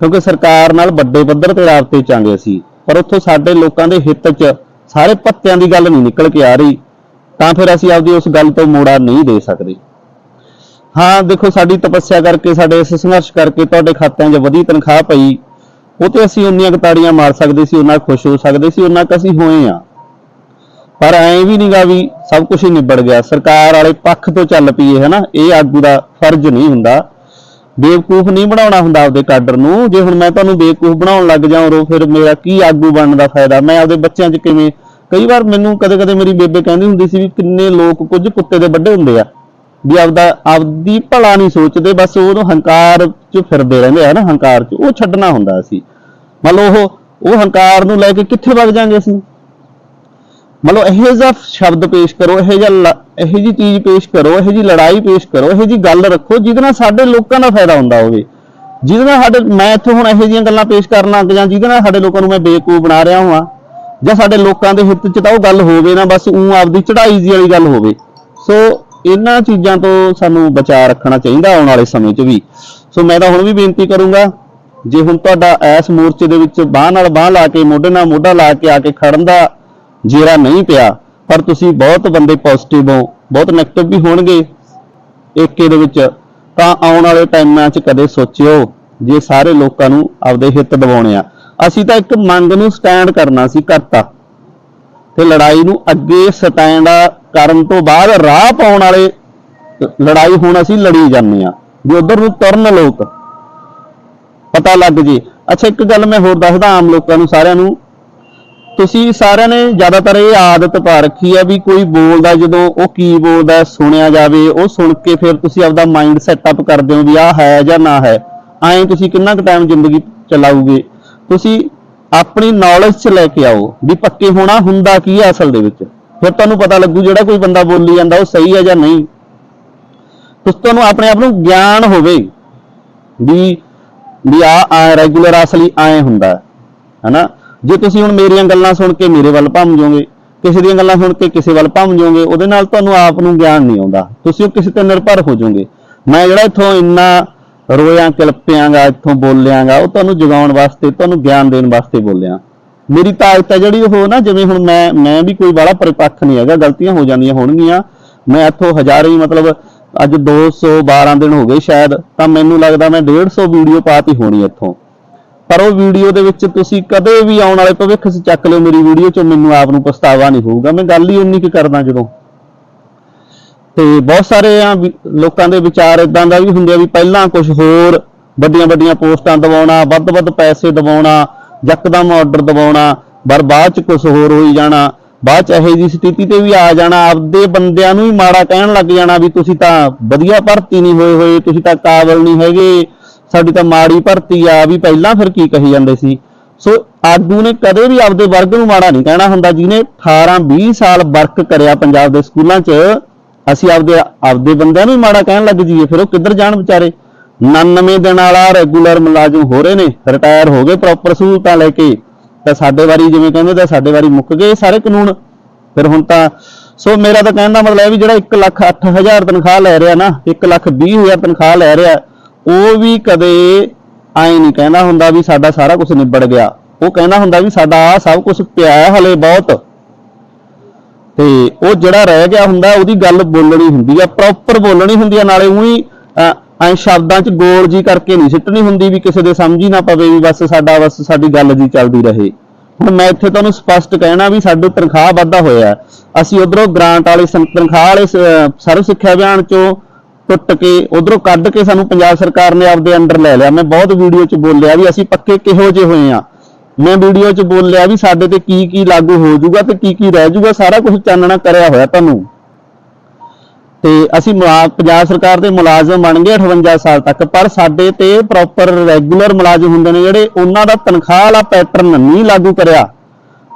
ਕਿਉਂਕਿ ਸਰਕਾਰ ਨਾਲ ਵੱਡੇ ਪੱਧਰ ਤੇ ਰਾਬਤੇ ਚਾਂਗੇ ਸੀ ਪਰ ਉੱਥੋਂ ਸਾਡੇ ਲੋਕਾਂ ਦੇ ਹਿੱਤ 'ਚ ਸਾਰੇ ਪੱਤਿਆਂ ਦੀ ਗੱਲ ਨਹੀਂ ਨਿਕਲ ਕੇ ਆ ਰਹੀ। ਤਾਂ ਫਿਰ ਅਸੀਂ ਆਪਦੀ ਉਸ ਗੱਲ ਤੋਂ ਮੋੜਾ ਨਹੀਂ ਦੇ ਸਕਦੇ। ਹਾਂ, ਦੇਖੋ ਸਾਡੀ ਤਪੱਸਿਆ ਕਰਕੇ, ਸਾਡੇ ਇਸ ਸੰਘਰਸ਼ ਕਰਕੇ ਤੁਹਾਡੇ ਖਾਤਿਆਂ 'ਚ ਵਧੀ ਤਨਖਾਹ ਪਈ। ਉਹ ਤੇ ਅਸੀਂ ਉਨੀਆਂ ਕਤਾੜੀਆਂ ਮਾਰ ਸਕਦੇ ਸੀ ਉਹਨਾਂ ਖੁਸ਼ ਹੋ ਸਕਦੇ ਸੀ ਉਹਨਾਂ ਕੁ ਅਸੀਂ ਹੋਏ ਆ ਪਰ ਐਂ ਵੀ ਨਹੀਂਗਾ ਵੀ ਸਭ ਕੁਝ ਹੀ ਨਿਬੜ ਗਿਆ। ਸਰਕਾਰ ਵਾਲੇ ਪੱਖ ਤੋਂ ਚੱਲ ਪਈਏ ਹਨਾ? ਇਹ ਆਗੂ ਦਾ ਫਰਜ਼ ਨਹੀਂ ਹੁੰਦਾ। ਬੇਵਕੂਫ ਨਹੀਂ ਬਣਾਉਣਾ ਹੁੰਦਾ ਆਪਦੇ ਕਾਡਰ ਨੂੰ। ਜੇ ਹੁਣ ਮੈਂ ਤੁਹਾਨੂੰ ਬੇਵਕੂਫ ਬਣਾਉਣ ਲੱਗ ਜਾਵਾਂ ਰੋ ਫਿਰ ਮੇਰਾ ਕੀ ਆਗੂ ਬਣਨ ਦਾ ਫਾਇਦਾ? ਮੈਂ ਆਪਦੇ ਬੱਚਿਆਂ 'ਚ ਕਿਵੇਂ ਕਈ ਵਾਰ ਮੈਨੂੰ ਕਦੇ-ਕਦੇ ਮੇਰੀ ਬੇਬੇ ਕਹਿੰਦੀ ਹੁੰਦੀ ਸੀ ਵੀ ਕਿੰਨੇ ਲੋਕ ਕੁਝ ਕੁੱਤੇ ਦੇ ਵੱਡੇ ਹੁੰਦੇ ਆ। ਵੀ ਆਪਦਾ, ਆਪਦੀ ਭਲਾ ਨਹੀਂ ਸੋਚਦੇ, ਬਸ ਉਹਨੂੰ ਹੰਕਾਰ 'ਚ ਫਿਰਦੇ ਰਹਿੰਦੇ ਆ ਨਾ, ਹੰਕਾਰ 'ਚ। ਉਹ ਛੱਡਣਾ ਹੁੰਦਾ ਸੀ। ਮਤਲਬ ਉਹ ਉਹ ਹੰਕਾਰ ਨੂੰ ਲੈ ਕੇ ਕਿੱਥੇ ਵਗ ਜਾਾਂਗੇ ਅਸੀਂ? ਮਤਲਬ ਇਹੋ ਜਿਹਾ ਸ਼ਬਦ ਪੇਸ਼ ਕਰੋ, ਇਹੋ ਜਿਹਾ ਲ- ਇਹੋ ਜਿਹੀ ਚੀਜ਼ ਪੇਸ਼ ਕਰੋ, ਇਹੋ ਜਿਹੀ ਲੜਾਈ ਪੇਸ਼ ਕਰੋ, ਇਹੋ ਜਿਹੀ ਗੱਲ ਰੱਖੋ, ਜਿਹਦੇ ਨਾਲ ਸਾਡੇ ਲੋਕਾਂ ਦਾ ਫਾਇਦਾ ਹੁੰਦਾ ਹੋਵੇ। ਜਿਹਦੇ ਨਾਲ ਸਾਡੇ, ਮੈਂ ਇੱਥੇ ਹੁਣ ਇਹੋ ਜਿਹੀਆਂ ਗੱਲਾਂ ਪੇਸ਼ ਕਰਨ ਲੱਗ ਜਾਂ, ਜਿਹਦੇ ਨਾਲ ਸਾਡੇ ਲੋਕਾਂ ਨੂੰ ਮੈਂ ਬੇਵਕੂਫ ਬਣਾ ਰਿਹਾ ਹਾਂ। ਜਾਂ ਸਾਡੇ ਲੋਕਾਂ ਦੇ ਹਿੱਤ 'ਚ ਤਾਂ ਉਹ ਗੱਲ ਹੋਵੇ ਨਾ, ਬਸ ਉਹ ਆਪਦੀ ਚੜਾਈ ਜੀ ਵਾਲੀ ਗੱਲ ਹੋਵੇ। ਸੋ ਇਹਨਾਂ ਚੀਜ਼ਾਂ ਤੋਂ ਸਾਨੂੰ ਬਚਾਅ ਰੱਖਣਾ ਚਾਹੀਦਾ ਆਉਣ ਵਾਲੇ ਸਮੇਂ 'ਚ ਵੀ। ਸੋ ਮੈਂ ਤਾਂ ਹੁਣ ਵੀ ਬੇਨਤੀ ਕਰੂੰਗਾ, ਜੇ ਹੁਣ ਤੁਹਾਡਾ ਐਸ ਮੋਰਚੇ ਦੇ ਵਿੱਚ ਬਾਹ ਨਾਲ ਬਾਹ ਲਾ ਕੇ, ਮੋਢੇ ਨਾਲ ਮੋਢਾ ਲਾ ਕੇ ਆ ਕੇ ਖੜਨ ਦਾ ਜੇਰਾ ਨਹੀਂ ਪਿਆ, ਪਰ ਤੁਸੀਂ ਬਹੁਤ ਬੰਦੇ ਪੋਜ਼ਿਟਿਵ ਹੋ, ਬਹੁਤ ਨੈਗੇਟਿਵ ਵੀ ਹੋਣਗੇ ਏਕੇ ਦੇ ਵਿੱਚ, ਤਾਂ ਆਉਣ ਵਾਲੇ ਟਾਈਮਾਂ 'ਚ ਕਦੇ ਸੋਚਿਓ, ਜੇ ਸਾਰੇ ਲੋਕਾਂ ਨੂੰ ਆਪਦੇ ਹਿੱਤ ਦਿਵਾਉਣੇ ਆ। ਅਸੀਂ ਤਾਂ ਇੱਕ ਮੰਗ ਨੂੰ ਸਟੈਂਡ ਕਰਨਾ ਸੀ ਕਰਤਾ। ਤੇ ਲੜਾਈ ਨੂੰ ਅੱਗੇ ਸਟੈਂਡ ਕਰਨ ਤੋਂ ਬਾਅਦ ਰਾਹ ਪਾਉਣ ਵਾਲੇ ਲੜਾਈ ਹੁਣ ਅਸੀਂ ਲੜੀ ਜਾਂਦੇ ਆ ਵੀ ਉਧਰ ਨੂੰ ਤੁਰਨ ਲੋਕ, ਪਤਾ ਲੱਗ ਜੇ। ਅੱਛਾ, ਇੱਕ ਗੱਲ ਮੈਂ ਹੋਰ ਦੱਸਦਾ ਆਮ ਲੋਕਾਂ ਨੂੰ, ਸਾਰਿਆਂ ਨੂੰ। ਤੁਸੀਂ ਸਾਰਿਆਂ ਨੇ ਜ਼ਿਆਦਾਤਰ ਇਹ ਆਦਤ ਪਾ ਰੱਖੀ ਹੈ ਵੀ ਕੋਈ ਬੋਲਦਾ ਜਦੋਂ ਉਹ ਕੀ ਬੋਲਦਾ, ਸੁਣਿਆ ਜਾਵੇ, ਉਹ ਸੁਣ ਕੇ ਫਿਰ ਤੁਸੀਂ ਆਪਦਾ ਮਾਈਂਡ ਸੈਟਅਪ ਕਰਦੇ ਹੋ ਵੀ ਆਹ ਹੈ ਜਾਂ ਨਾ ਹੈ। ਐਂ ਤੁਸੀਂ ਕਿੰਨਾ ਕੁ ਟਾਈਮ ਜ਼ਿੰਦਗੀ ਚਲਾਓਗੇ? ਤੁਸੀਂ ਆਪਣੀ ਨੌਲੇਜ 'ਚ ਲੈ ਕੇ ਆਓ ਵੀ ਪੱਕੇ ਹੋਣਾ ਹੁੰਦਾ ਕੀ ਹੈ ਅਸਲ ਦੇ ਵਿੱਚ। ਫਿਰ ਤੁਹਾਨੂੰ ਪਤਾ ਲੱਗੂ ਜਿਹੜਾ ਕੋਈ ਬੰਦਾ ਬੋਲੀ ਜਾਂਦਾ ਉਹ ਸਹੀ ਹੈ ਜਾਂ ਨਹੀਂ। ਤੁਸੀਂ ਤੁਹਾਨੂੰ ਆਪਣੇ ਆਪ ਨੂੰ ਗਿਆਨ ਹੋਵੇ ਵੀ ਵੀ ਆ ਰੈਗੂਲਰ ਅਸਲੀ ਐ ਹੁੰਦਾ। ਹੈ ਹਨਾ? ਜੇ ਤੁਸੀਂ ਹੁਣ ਮੇਰੀਆਂ ਗੱਲਾਂ ਸੁਣ ਕੇ ਮੇਰੇ ਵੱਲ ਭੰਮ ਜਾਓਗੇ, ਕਿਸੇ ਦੀਆਂ ਗੱਲਾਂ ਸੁਣ ਕੇ ਕਿਸੇ ਵੱਲ ਭੰਮ ਜਾਓਗੇ, ਉਹਦੇ ਨਾਲ ਤੁਹਾਨੂੰ ਆਪ ਨੂੰ ਗਿਆਨ ਨਹੀਂ ਆਉਂਦਾ। ਤੁਸੀਂ ਉਹ ਕਿਸੇ ਤੇ ਨਿਰਭਰ ਹੋ ਜਾਓਗੇ। ਮੈਂ ਜਿਹੜਾ ਇੱਥੋਂ ਇੰਨਾ ਰੋਇਆਂ, ਕਿਲਪਿਆਂਗਾ, ਇੱਥੋਂ ਬੋਲਿਆਂਗਾ, ਉਹ ਤੁਹਾਨੂੰ ਜਗਾਉਣ ਵਾਸਤੇ, ਤੁਹਾਨੂੰ ਗਿਆਨ ਦੇਣ ਵਾਸਤੇ ਬੋਲਿਆ। ਮੇਰੀ ਤਾਕਤ ਹੈ ਜਿਹੜੀ ਉਹ ਨਾ, ਜਿਵੇਂ ਹੁਣ ਮੈਂ ਮੈਂ ਵੀ ਕੋਈ ਬੜਾ ਪਰਿਪੱਖ ਨਹੀਂ ਹੈਗਾ, ਗਲਤੀਆਂ ਹੋ ਜਾਂਦੀਆਂ ਹੋਣਗੀਆਂ। ਮੈਂ ਇੱਥੋਂ ਹਜ਼ਾਰਾਂ ਹੀ ਮਤਲਬ ਅੱਜ 212 ਦਿਨ ਹੋ ਗਏ ਸ਼ਾਇਦ, ਤਾਂ ਮੈਨੂੰ ਲੱਗਦਾ ਮੈਂ 150 ਵੀਡੀਓ ਪਾਤੀ ਹੋਣੀ ਇੱਥੋਂ। ਪਰ ਉਹ ਵੀਡੀਓ ਦੇ ਵਿੱਚ ਤੁਸੀਂ ਕਦੇ ਵੀ ਆਉਣ ਵਾਲੇ ਭਵਿੱਖ 'ਚ ਚੱਕ ਲਿਓ ਮੇਰੀ ਵੀਡੀਓ 'ਚ, ਮੈਨੂੰ ਆਪ ਨੂੰ ਪਛਤਾਵਾ ਨਹੀਂ ਹੋਊਗਾ। ਮੈਂ ਗੱਲ ਹੀ ਉਨੀ ਕੁ ਕਰਦਾ ਜਦੋਂ। ਤੇ ਬਹੁਤ ਸਾਰੇ ਆ ਲੋਕਾਂ ਦੇ ਵਿਚਾਰ ਇਦਾਂ ਦਾ ਵੀ ਹੁੰਦੇ ਆ ਵੀ ਪਹਿਲਾਂ ਕੁਝ ਹੋਰ ਵੱਡੀਆਂ ਵੱਡੀਆਂ ਪੋਸਟਾਂ ਦਵਾਉਣਾ ਵੱਧ ਵੱਧ ਪੈਸੇ ਦਵਾਉਣਾ ਯਕਦਮ ਆਰਡਰ ਦਵਾਉਣਾ ਪਰ ਬਾਅਦ 'ਚ ਕੁਝ ਹੋਰ ਹੋਈ ਜਾਣਾ, ਬਾਅਦ 'ਚ ਇਹੋ ਜਿਹੀ ਸਥਿਤੀ ਤੇ ਵੀ ਆ ਜਾਣਾ, ਆਪਦੇ ਬੰਦਿਆਂ ਨੂੰ ਹੀ ਮਾੜਾ ਕਹਿਣ ਲੱਗ ਜਾਣਾ ਵੀ ਤੁਸੀਂ ਤਾਂ ਵਧੀਆ ਭਰਤੀ ਨਹੀਂ ਹੋਏ ਹੋਏ, ਤੁਸੀਂ ਤਾਂ ਕਾਬਲ ਨਹੀਂ ਹੈਗੇ, ਸਾਡੀ ਤਾਂ ਮਾੜੀ ਭਰਤੀ ਆ, ਵੀ ਪਹਿਲਾਂ ਫਿਰ ਕੀ ਕਹੀ ਜਾਂਦੇ ਸੀ? ਸੋ ਆਗੂ ਨੇ ਕਦੇ ਵੀ ਆਪਦੇ ਵਰਗ ਨੂੰ ਮਾੜਾ ਨਹੀਂ ਕਹਿਣਾ ਹੁੰਦਾ, ਜਿਹਨੇ 18 20 ਸਾਲ ਵਰਕ ਕਰਿਆ ਪੰਜਾਬ ਦੇ ਸਕੂਲਾਂ 'ਚ ਅਸੀਂ ਆਪਦੇ ਆਪਦੇ ਬੰਦਿਆਂ ਨੂੰ ਹੀ ਮਾੜਾ ਕਹਿਣ ਲੱਗ ਜਾਈਏ, ਫਿਰ ਉਹ ਕਿੱਧਰ ਜਾਣ ਵਿਚਾਰੇ? 99 ਦਿਨ ਵਾਲਾ ਰੈਗੂਲਰ ਮੁਲਾਜ਼ਮ ਹੋ ਰਹੇ ਨੇ ਰਿਟਾਇਰ ਹੋ ਗਏ ਪ੍ਰੋਪਰ ਸਹੂਲਤਾਂ ਲੈ ਕੇ। ਤਾਂ ਸਾਡੇ ਵਾਰੀ ਜਿਵੇਂ ਕਹਿੰਦੇ, ਤਾਂ ਸਾਡੇ ਵਾਰੀ ਮੁੱਕ ਗਏ ਸਾਰੇ ਕਾਨੂੰਨ। ਫਿਰ ਹੁਣ ਤਾਂ, ਸੋ ਮੇਰਾ ਤਾਂ ਕਹਿਣ ਦਾ ਮਤਲਬ ਹੈ ਵੀ ਜਿਹੜਾ 1 ਲੱਖ 8000 ਤਨਖਾਹ ਲੈ ਰਿਹਾ ਨਾ 1 ਲੱਖ 20000 ਤਨਖਾਹ ਲੈ ਰਿਹਾ, ਉਹ ਵੀ ਕਦੇ ਐਂ ਨਹੀਂ ਕਹਿੰਦਾ ਹੁੰਦਾ ਵੀ ਸਾਡਾ ਸਾਰਾ ਕੁਝ ਨਿਬੜ ਗਿਆ। ਉਹ ਕਹਿੰਦਾ ਹੁੰਦਾ ਵੀ ਸਾਡਾ ਸਭ ਕੁਝ ਪਿਆ ਹਲੇ ਬਹੁਤ। ਤੇ ਉਹ ਜਿਹੜਾ ਰਹਿ ਗਿਆ ਹੁੰਦਾ, ਉਹਦੀ ਗੱਲ ਬੋਲਣੀ ਹੁੰਦੀ ਆ ਪ੍ਰੋਪਰ ਬੋਲਣੀ ਹੁੰਦੀ ਆ, ਨਾਲੇ ਉਹੀ ਐ ਸ਼ਬਦਾਂ 'ਚ ਗੋਲ ਜੀ ਕਰਕੇ ਨਹੀਂ ਸਿੱਟਣੀ ਹੁੰਦੀ ਵੀ ਕਿਸੇ ਦੇ ਸਮਝ ਹੀ ਨਾ ਪਵੇ ਵੀ ਬਸ ਸਾਡਾ, ਬਸ ਸਾਡੀ ਗੱਲ ਜੀ ਚੱਲਦੀ ਰਹੇ। ਹੁਣ ਮੈਂ ਇੱਥੇ ਤੁਹਾਨੂੰ ਸਪਸ਼ਟ ਕਹਿਣਾ ਵੀ ਸਾਡੇ ਤਨਖਾਹ ਵਾਧਾ ਹੋਇਆ। ਅਸੀਂ ਉਧਰੋਂ ਗ੍ਰਾਂਟ ਵਾਲੇ ਤਨਖਾਹ ਵਾਲੇ ਸ- ਸਰਵ ਸਿੱਖਿਆ ਅਭਿਆਨ 'ਚੋਂ ਟੁੱਟ ਕੇ ਉਧਰੋਂ ਕੱਢ ਕੇ ਸਾਨੂੰ ਪੰਜਾਬ ਸਰਕਾਰ ਨੇ ਆਪਦੇ ਅੰਡਰ ਲੈ ਲਿਆ। ਮੈਂ ਬਹੁਤ ਵੀਡੀਓ 'ਚ ਬੋਲਿਆ ਵੀ ਅਸੀਂ ਪੱਕੇ ਕਿਹੋ ਜਿਹੇ ਹੋਏ ਆ। ਮੈਂ ਵੀਡੀਓ 'ਚ ਬੋਲਿਆ ਵੀ ਸਾਡੇ ਤੇ ਕੀ ਕੀ ਲਾਗੂ ਹੋ ਜਾਊਗਾ ਤੇ ਕੀ ਕੀ ਰਹਿ ਜਾਊਗਾ, ਸਾਰਾ ਕੁਝ ਚਾਨਣਾ ਕਰਿਆ ਹੋਇਆ ਤੁਹਾਨੂੰ। ਤੇ ਅਸੀਂ ਮੁਲਾ- ਪੰਜਾਬ ਸਰਕਾਰ ਦੇ ਮੁਲਾਜ਼ਮ ਬਣ ਗਏ 58 ਸਾਲ ਤੱਕ, ਪਰ ਸਾਡੇ ਤੇ ਪ੍ਰੋਪਰ ਰੈਗੂਲਰ ਮੁਲਾਜ਼ਮ ਹੁੰਦੇ ਨੇ ਜਿਹੜੇ, ਉਹਨਾਂ ਦਾ ਤਨਖਾਹ ਵਾਲਾ ਪੈਟਰਨ ਨਹੀਂ ਲਾਗੂ ਕਰਿਆ।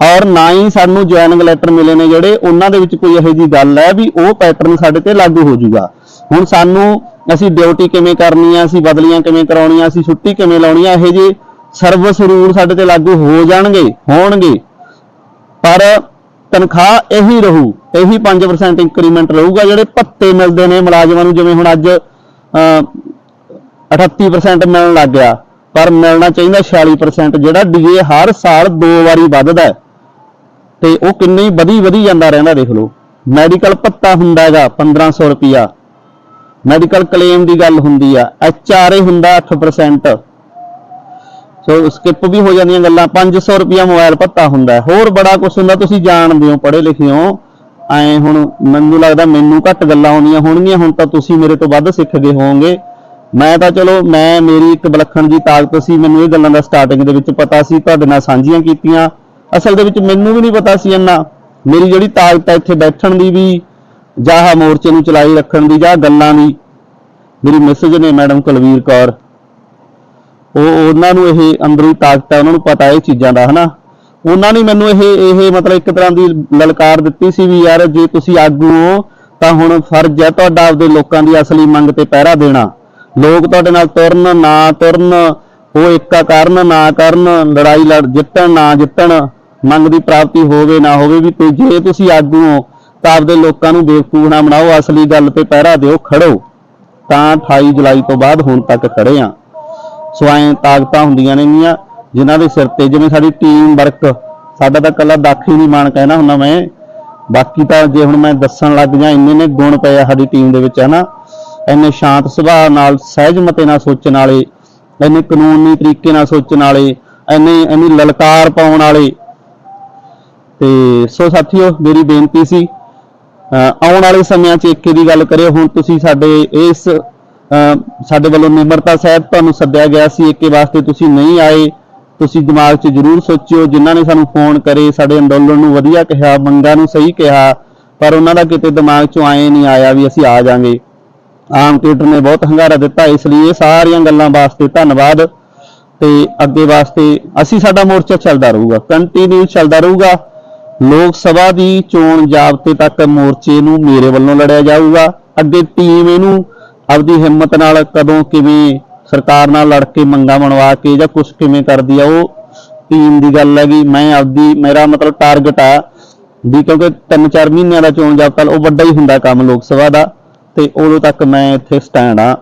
ਔਰ ਨਾ ਹੀ ਸਾਨੂੰ ਜੁਆਇਨਿੰਗ ਲੈਟਰ ਮਿਲੇ ਨੇ ਜਿਹੜੇ, ਉਹਨਾਂ ਦੇ ਵਿੱਚ ਕੋਈ ਇਹੋ ਜੀ ਗੱਲ ਹੈ ਵੀ ਉਹ ਪੈਟਰਨ ਸਾਡੇ ਤੇ ਲਾਗੂ ਹੋ ਜਾਊਗਾ। ਹੁਣ ਸਾਨੂੰ ਅਸੀਂ ਡਿਊਟੀ ਕਿਵੇਂ ਕਰਨੀ ਆ, ਅਸੀਂ ਬਦਲੀਆਂ ਕਿਵੇਂ ਕਰਾਉਣੀਆਂ, ਅਸੀਂ ਛੁੱਟੀ ਕਿਵੇਂ ਲਾਉਣੀ ਆ, ਇਹੋ ਜਿਹੇ ਸਰਵਿਸ ਰੂਲ ਸਾਡੇ ਤੇ ਲਾਗੂ ਹੋ ਜਾਣਗੇ, ਹੋਣਗੇ। ਪਰ ਤਨਖਾਹ ਇਹੀ ਰਹੂ, ਇਹੀ 5% ਇੰਕਰੀਮੈਂਟ ਰਹੂਗਾ, ਜਿਹੜੇ ਭੱਤੇ ਮਿਲਦੇ ਨੇ ਮੁਲਾਜ਼ਮਾਂ ਨੂੰ, ਜਿਵੇਂ ਹੁਣ ਅੱਜ 38% ਮਿਲਣ ਲੱਗ ਗਿਆ। ਪਰ ਮਿਲਣਾ ਚਾਹੀਦਾ 46% ਜਿਹੜਾ ਡੀਏ ਹਰ ਸਾਲ ਦੋ ਵਾਰੀ ਵੱਧਦਾ ਹੈ। ਤੇ ਉਹ ਕਿੰਨੀ ਵਧੀ ਵਧੀ ਜਾਂਦਾ ਰਹਿੰਦਾ, ਦੇਖ ਲਓ। ਮੈਡੀਕਲ ਭੱਤਾ ਹੁੰਦਾ ਹੈਗਾ 1500 ਰੁਪਿਆ ਮੈਡੀਕਲ ਕਲੇਮ ਦੀ ਗੱਲ ਹੁੰਦੀ ਆ ਐਚਆਰਏ ਹੁੰਦਾ 8% ਸੋ ਸਕਿਪ ਵੀ ਹੋ ਜਾਂਦੀਆਂ ਗੱਲਾਂ। 500 ਰੁਪਿਆ ਮੋਬਾਈਲ ਭੱਤਾ ਹੁੰਦਾ ਹੈ। ਹੋਰ ਬੜਾ ਕੁਝ ਹੁੰਦਾ, ਤੁਸੀਂ ਜਾਣਦੇ ਹੋ, ਪੜ੍ਹੇ ਲਿਖੇ ਹੋ। ਐ ਹੁਣ ਮੈਨੂੰ ਲੱਗਦਾ ਮੈਨੂੰ ਘੱਟ ਗੱਲਾਂ ਆਉਂਦੀਆਂ ਹੋਣਗੀਆਂ। ਹੁਣ ਤਾਂ ਤੁਸੀਂ ਮੇਰੇ ਤੋਂ ਵੱਧ ਸਿੱਖ ਗਏ ਹੋਵੋਗੇ। ਮੈਂ ਤਾਂ ਚਲੋ, ਮੈਂ, ਮੇਰੀ ਇੱਕ ਵਿਲੱਖਣ ਦੀ ਤਾਕਤ ਸੀ, ਮੈਨੂੰ ਇਹ ਗੱਲਾਂ ਦਾ ਸਟਾਰਟਿੰਗ ਦੇ ਵਿੱਚ ਪਤਾ ਸੀ, ਤੁਹਾਡੇ ਨਾਲ ਸਾਂਝੀਆਂ ਕੀਤੀਆਂ। ਅਸਲ ਦੇ ਵਿੱਚ ਮੈਨੂੰ ਵੀ ਨਹੀਂ ਪਤਾ ਸੀ ਇੰਨਾ। ਮੇਰੀ ਜਿਹੜੀ ਤਾਕਤ ਹੈ ਇੱਥੇ ਬੈਠਣ ਦੀ ਵੀ, ਜਾਂ ਮੋਰਚੇ ਨੂੰ ਚਲਾਈ ਰੱਖਣ ਦੀ, ਜਾਂ ਗੱਲਾਂ ਦੀ, ਮੇਰੀ ਮੈਸੇਜ ਨੇ ਮੈਡਮ ਕੁਲਵੀਰ ਕੌਰ। ਉਹ ਉਹਨਾਂ ਨੂੰ ਇਹ ਅੰਦਰੋਂ ਤਾਕਤ ਹੈ ਉਹਨਾਂ ਨੂੰ ਪਤਾ ਇਹ ਚੀਜ਼ਾਂ ਦਾ, ਹਨਾ? ਉਹਨਾਂ ਨੇ ਮੈਨੂੰ ਇਹ ਇਹ ਮਤਲਬ ਇੱਕ ਤਰ੍ਹਾਂ ਦੀ ਲਲਕਾਰ ਦਿੱਤੀ ਸੀ ਵੀ ਯਾਰ ਜੇ ਤੁਸੀਂ ਆਗੂ ਹੋ, ਤਾਂ ਹੁਣ ਫਰਜ਼ ਹੈ ਤੁਹਾਡਾ ਆਪਦੇ ਲੋਕਾਂ ਦੀ ਅਸਲੀ ਮੰਗ ਤੇ ਪਹਿਰਾ ਦੇਣਾ। ਲੋਕ ਤੁਹਾਡੇ ਨਾਲ ਤੁਰਨ, ਨਾ ਤੁਰਨ, ਉਹ ਇੱਕਾ ਕਰਨ, ਨਾ ਕਰਨ, ਲੜਾਈ ਲੜ, ਜਿੱਤਣ, ਨਾ ਜਿੱਤਣ, ਮੰਗ ਦੀ ਪ੍ਰਾਪਤੀ ਹੋਵੇ, ਨਾ ਹੋਵੇ ਵੀ ਤੇ ਜੇ ਤੁਸੀਂ ਆਗੂ ਹੋ, ਤਾਂ ਆਪਦੇ ਲੋਕਾਂ ਨੂੰ ਬੇਵਕੂਫ ਨਾ ਬਣਾਓ, ਅਸਲੀ ਗੱਲ ਤੇ ਪਹਿਰਾ ਦਿਓ, ਖੜੋ। ਤਾਂ 28 ਜੁਲਾਈ ਤੋਂ ਬਾਅਦ ਹੁਣ ਤੱਕ ਖੜੇ ਆ। ਸੋ ਐਂ ਤਾਕਤਾਂ ਹੁੰਦੀਆਂ ਨੇਗੀਆਂ, ਜਿਨ੍ਹਾਂ ਦੇ ਸਿਰ ਤੇ ਜਿਵੇਂ ਸਾਡੀ ਟੀਮ ਵਰਕ ਸਾਡਾ ਤਾਂ ਕੱਲਾ ਦਾਖੀ ਨਹੀਂ ਮਾਣ ਕਹਿਣਾ ਹੁੰਦਾ ਮੈਂ। ਬਾਕੀ ਤਾਂ ਜੇ ਹੁਣ ਮੈਂ ਦੱਸਣ ਲੱਗ ਜਾਂ ਇੰਨੇ ਨੇ ਗੁਣ ਪਏ ਆ ਸਾਡੀ ਟੀਮ ਦੇ ਵਿੱਚ, ਹਨਾ? ਇੰਨੇ ਸ਼ਾਂਤ ਸੁਭਾਅ ਨਾਲ ਸਹਿਜਮਤੇ ਨਾਲ ਸੋਚਣ ਵਾਲੇ, ਇੰਨੇ ਕਾਨੂੰਨੀ ਤਰੀਕੇ ਨਾਲ ਸੋਚਣ ਵਾਲੇ, ਇੰਨੇ, ਇੰਨੀ ਲਲਕਾਰ ਪਾਉਣ ਵਾਲੇ। ਤੇ ਸੋ ਸਾਥੀਓ, ਮੇਰੀ ਬੇਨਤੀ ਸੀ, ਅਹ ਆਉਣ ਵਾਲੇ ਸਮਿਆਂ 'ਚ ਏਕੇ ਦੀ ਗੱਲ ਕਰਿਓ। ਹੁਣ ਤੁਸੀਂ ਸਾਡੇ ਇਸ ਸਾਡੇ ਵੱਲੋਂ ਨਿਮਰਤਾ ਸਾਹਿਬ ਤੁਹਾਨੂੰ ਸੱਦਿਆ ਗਿਆ ਸੀ ਏਕੇ ਵਾਸਤੇ ਤੁਸੀਂ ਨਹੀਂ ਆਏ। ਤੁਸੀਂ ਦਿਮਾਗ 'ਚ ਜ਼ਰੂਰ ਸੋਚਿਓ, ਜਿਨ੍ਹਾਂ ਨੇ ਸਾਨੂੰ ਫੋਨ ਕਰੇ, ਸਾਡੇ ਅੰਦੋਲਨ ਨੂੰ ਵਧੀਆ ਕਿਹਾ, ਮੰਗਾਂ ਨੂੰ ਸਹੀ ਕਿਹਾ, ਪਰ ਉਹਨਾਂ ਦਾ ਕਿਤੇ ਦਿਮਾਗ 'ਚੋਂ ਆਏ ਨਹੀਂ ਆਇਆ ਵੀ ਅਸੀਂ ਆ ਜਾਾਂਗੇ ਆਮ ਥੀਏਟਰ ਨੇ ਬਹੁਤ ਹੰਗਾਰਾ ਦਿੱਤਾ, ਇਸ ਲਈ ਇਹ ਸਾਰੀਆਂ ਗੱਲਾਂ ਵਾਸਤੇ ਧੰਨਵਾਦ। ਤੇ ਅੱਗੇ ਵਾਸਤੇ ਅਸੀਂ ਸਾਡਾ ਮੋਰਚਾ ਚੱਲਦਾ ਰਹੂਗਾ ਕੰਟੀਨਿਊ ਚੱਲਦਾ ਰਹੂਗਾ। ਲੋਕ ਸਭਾ ਦੀ ਚੋਣ ਜਾਬਤੇ ਤੱਕ ਮੋਰਚੇ ਨੂੰ ਮੇਰੇ ਵੱਲੋਂ ਲੜਿਆ ਜਾਊਗਾ। ਅੱਗੇ ਟੀਮ ਇਹਨੂੰ ਆਪਦੀ ਹਿੰਮਤ ਨਾਲ ਕਦੋਂ ਕਿਵੇਂ ਸਰਕਾਰ ਨਾਲ ਲੜ ਕੇ ਮੰਗਾ ਬਣਵਾ ਕੇ ਜਾਂ ਕੁਝ ਕਿਵੇਂ ਕਰਦੀ ਆ, ਉਹ ਟੀਮ ਦੀ ਗੱਲ ਹੈਗੀ। ਮੈਂ ਆਪਦੀ, ਮੇਰਾ ਮਤਲਬ ਟਾਰਗੇਟ ਆ ਵੀ ਕਿਉਂਕਿ 3-4 ਮਹੀਨਿਆਂ ਦਾ ਚੋਣ ਜਾਬਤਾ, ਉਹ ਵੱਡਾ ਹੀ ਹੁੰਦਾ ਕੰਮ ਲੋਕ ਸਭਾ ਦਾ। ਤੇ ਉਦੋਂ ਤੱਕ ਮੈਂ ਇੱਥੇ ਸਟੈਂਡ ਆ।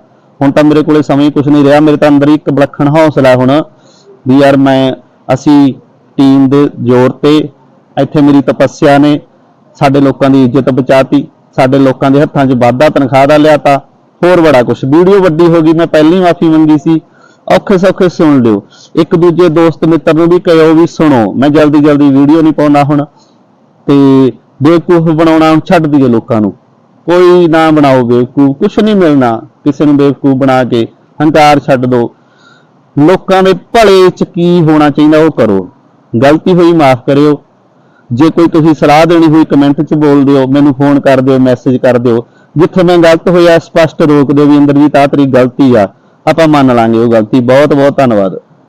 ਹੁਣ ਤਾਂ ਮੇਰੇ ਕੋਲੇ ਸਮਾਂ ਹੀ ਕੁਝ ਨਹੀਂ ਰਿਹਾ। ਮੇਰੇ ਤਾਂ ਅੰਦਰ ਹੀ ਇੱਕ ਵਿਲੱਖਣ ਹੌਸਲਾ ਹੁਣ ਵੀ ਯਾਰ ਮੈਂ, ਅਸੀਂ ਟੀਮ ਦੇ ਜ਼ੋਰ ਤੇ ਇੱਥੇ ਮੇਰੀ ਤਪੱਸਿਆ ਨੇ ਸਾਡੇ ਲੋਕਾਂ ਦੀ ਇੱਜ਼ਤ ਬਚਾਤੀ, ਸਾਡੇ ਲੋਕਾਂ ਦੇ ਹੱਥਾਂ 'ਚ ਵਾਧਾ ਤਨਖਾਹ ਦਾ ਲਿਆਤਾ। ਹੋਰ ਬੜਾ ਕੁਝ ਵੀਡੀਓ ਵੱਡੀ ਹੋ ਗਈ, ਮੈਂ ਪਹਿਲੀ ਮਾਫੀ ਮੰਗੀ ਸੀ। ਔਖੇ ਸੌਖੇ ਸੁਣ ਲਿਓ। ਇੱਕ ਦੂਜੇ ਦੋਸਤ ਮਿੱਤਰ ਨੂੰ ਵੀ ਕਹਿਓ ਵੀ ਸੁਣੋ। ਮੈਂ ਜਲਦੀ ਜਲਦੀ ਵੀਡੀਓ ਨਹੀਂ ਪਾਉਂਦਾ ਹੁਣ। ਤੇ ਬੇਵਕੂਫ ਬਣਾਉਣਾ ਛੱਡ ਦਈਏ ਲੋਕਾਂ ਨੂੰ। ਕੋਈ ਨਾ ਬਣਾਓ ਬੇਵਕੂਫ, ਕੁਛ ਨਹੀਂ ਮਿਲਣਾ। ਕਿਸੇ ਨੂੰ ਬੇਵਕੂਫ ਬਣਾ ਕੇ ਹੰਕਾਰ ਛੱਡ ਦਿਓ ਲੋਕਾਂ ਦੇ ਭਲੇ ਚ ਕੀ ਹੋਣਾ ਚਾਹੀਦਾ ਉਹ ਕਰੋ। ਗਲਤੀ ਹੋਈ ਮਾਫ ਕਰਿਓ। ਜੇ ਕੋਈ ਤੁਸੀਂ ਸਲਾਹ ਦੇਣੀ ਹੋਈ ਕਮੈਂਟ 'ਚ ਬੋਲ ਦਿਓ, ਮੈਨੂੰ ਫੋਨ ਕਰ ਦਿਓ ਮੈਸੇਜ ਕਰ ਦਿਓ। ਜਿੱਥੇ ਮੈਂ ਗਲਤ ਹੋਇਆ, ਸਪਸ਼ਟ ਰੋਕ ਦਿਓ ਵੀ ਅੰਦਰ ਜੀ ਤਾਂ ਤੇਰੀ ਗਲਤੀ ਆ। ਆਪਾਂ ਮੰਨ ਲਾਂਗੇ ਉਹ ਗਲਤੀ। ਬਹੁਤ ਬਹੁਤ ਧੰਨਵਾਦ।